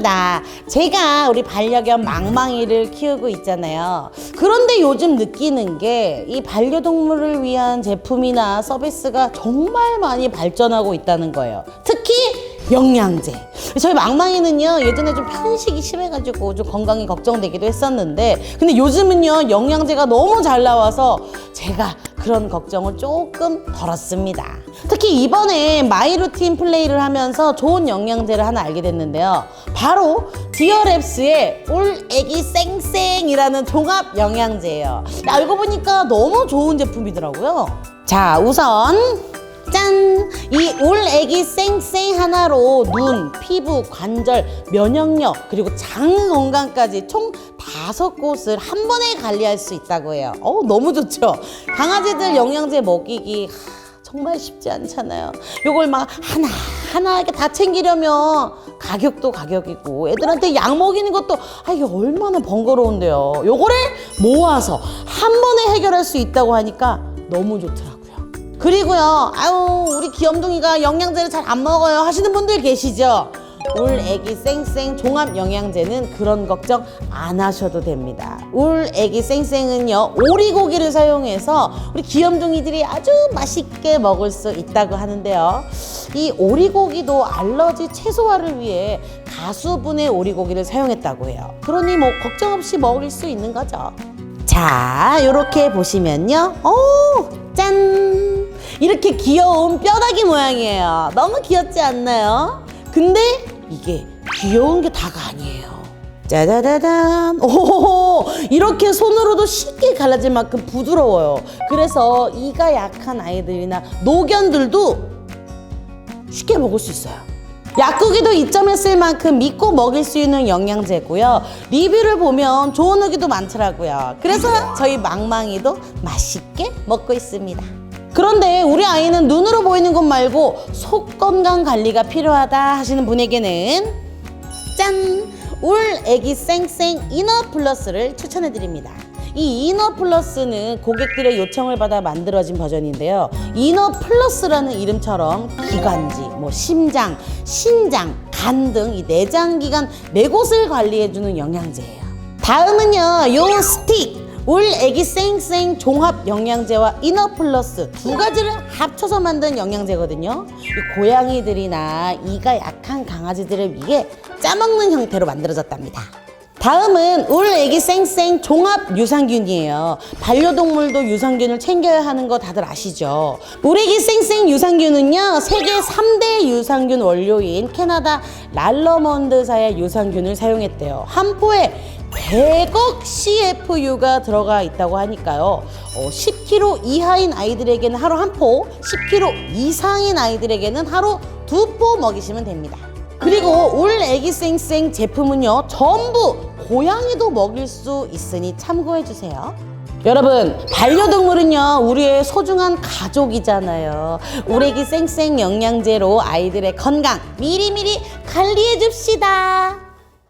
감사합니다. 제가 우리 반려견 망망이를 키우고 있잖아요. 그런데 요즘 느끼는 게 이 반려동물을 위한 제품이나 서비스가 정말 많이 발전하고 있다는 거예요. 특히 영양제. 저희 망망이는요 예전에 좀 편식이 심해가지고 좀 건강이 걱정되기도 했었는데 근데 요즘은요 영양제가 너무 잘 나와서 제가 그런 걱정을 조금 덜었습니다. 특히 이번에 마이루틴 플레이를 하면서 좋은 영양제를 하나 알게 됐는데요. 바로 디어랩스의 올 애기 쌩쌩이라는 종합 영양제예요. 알고 보니까 너무 좋은 제품이더라고요. 자 우선 짠! 이 올 애기 쌩쌩 하나로 눈, 피부, 관절, 면역력, 그리고 장 건강까지 총 다섯 곳을 한 번에 관리할 수 있다고 해요. 어 너무 좋죠? 강아지들 영양제 먹이기 하, 정말 쉽지 않잖아요. 요걸 막 하나, 하나 이렇게 다 챙기려면 가격도 가격이고 애들한테 약 먹이는 것도 아, 이게 얼마나 번거로운데요. 요거를 모아서 한 번에 해결할 수 있다고 하니까 너무 좋더라고요. 그리고요, 아유, 우리 귀염둥이가 영양제를 잘 안 먹어요 하시는 분들 계시죠? 울 애기 쌩쌩 종합 영양제는 그런 걱정 안 하셔도 됩니다. 울 애기 쌩쌩은요, 오리고기를 사용해서 우리 귀염둥이들이 아주 맛있게 먹을 수 있다고 하는데요. 이 오리고기도 알러지 최소화를 위해 가수분의 오리고기를 사용했다고 해요. 그러니 뭐 걱정 없이 먹을 수 있는 거죠. 자, 이렇게 보시면요. 오, 짠! 이렇게 귀여운 뼈다귀 모양이에요. 너무 귀엽지 않나요? 근데 이게 귀여운 게 다가 아니에요. 짜자자잔. 오, 이렇게 손으로도 쉽게 갈라질 만큼 부드러워요. 그래서 이가 약한 아이들이나 노견들도 쉽게 먹을 수 있어요. 약국에도 입점했을 만큼 믿고 먹일 수 있는 영양제고요. 리뷰를 보면 좋은 후기도 많더라고요. 그래서 저희 망망이도 맛있게 먹고 있습니다. 그런데 우리 아이는 눈으로 보이는 것 말고 속 건강 관리가 필요하다 하시는 분에게는 짠! 올 애기 쌩쌩 이너 플러스를 추천해 드립니다. 이 이너 플러스는 고객들의 요청을 받아 만들어진 버전인데요. 이너 플러스라는 이름처럼 기관지, 뭐 심장, 신장, 간 등 이 내장 기관 네 곳을 관리해 주는 영양제예요. 다음은요. 요 스틱 올 애기 쌩쌩 종합 영양제와 이너 플러스 두 가지를 합쳐서 만든 영양제거든요. 이 고양이들이나 이가 약한 강아지들을 위해 짜먹는 형태로 만들어졌답니다. 다음은 올 애기 쌩쌩 종합 유산균이에요. 반려동물도 유산균을 챙겨야 하는 거 다들 아시죠? 올 애기 쌩쌩 유산균은요, 세계 3대 유산균 원료인 캐나다 랄러먼드사의 유산균을 사용했대요. 한 포에 100억 CFU가 들어가 있다고 하니까요. 어, 10kg 이하인 아이들에게는 하루 한 포, 10kg 이상인 아이들에게는 하루 두 포 먹이시면 됩니다. 그리고 올 애기 쌩쌩 제품은요 전부 고양이도 먹일 수 있으니 참고해 주세요. 여러분 반려동물은요 우리의 소중한 가족이잖아요. 우리 애기 쌩쌩 영양제로 아이들의 건강 미리미리 관리해 줍시다.